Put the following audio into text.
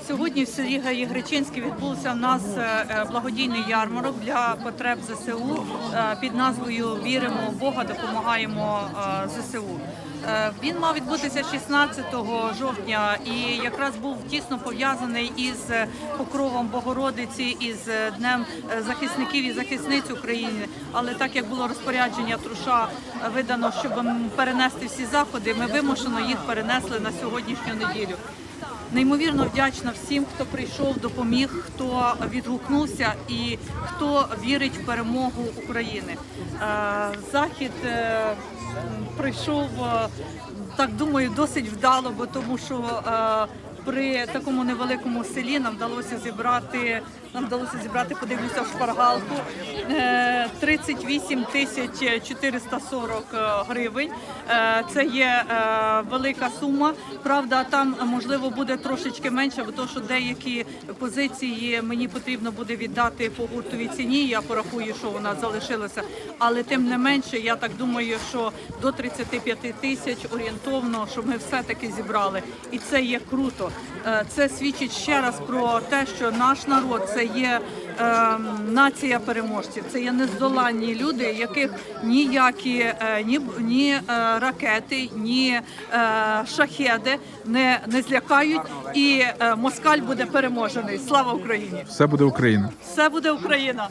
Сьогодні в селі Гаї відбувся в нас е, е, благодійний ярмарок для потреб ЗСУ е, під назвою Віримо в Бога, допомагаємо ЗСУ. Він мав відбутися 16 жовтня і якраз був тісно пов'язаний із покровом Богородиці, із Днем захисників і захисниць України. Але так як було розпорядження Труша видано, щоб перенести всі заходи, ми вимушено їх перенесли на сьогоднішню неділю. Неймовірно вдячна всім, хто прийшов, допоміг, хто відгукнувся і хто вірить в перемогу України. Е, Захід е, прийшов, е, так думаю, досить вдало, бо тому що при такому невеликому селі нам вдалося зібрати. Нам вдалося зібрати, подивлюся шпаргалку, е, 38 тисяч 440 гривень. Е, Це є е, велика сума. Правда, там е, можливо буде трошечки менше, бо то, що деякі позиції мені потрібно буде віддати по гуртовій ціні. Я порахую, що вона залишилася. Але тим не менше, я так думаю, що до 35 тисяч орієнтовно, щоб ми все-таки зібрали. І це є круто. Е, Це свідчить ще раз про те, що наш народ це є е, нація переможців. Це є нездоланні люди, яких ніякі е, ні, ні е, ракети, ні е, шахеди не, не злякають. І е, москаль буде переможений. Слава Україні! Все буде Україна. Все буде Україна!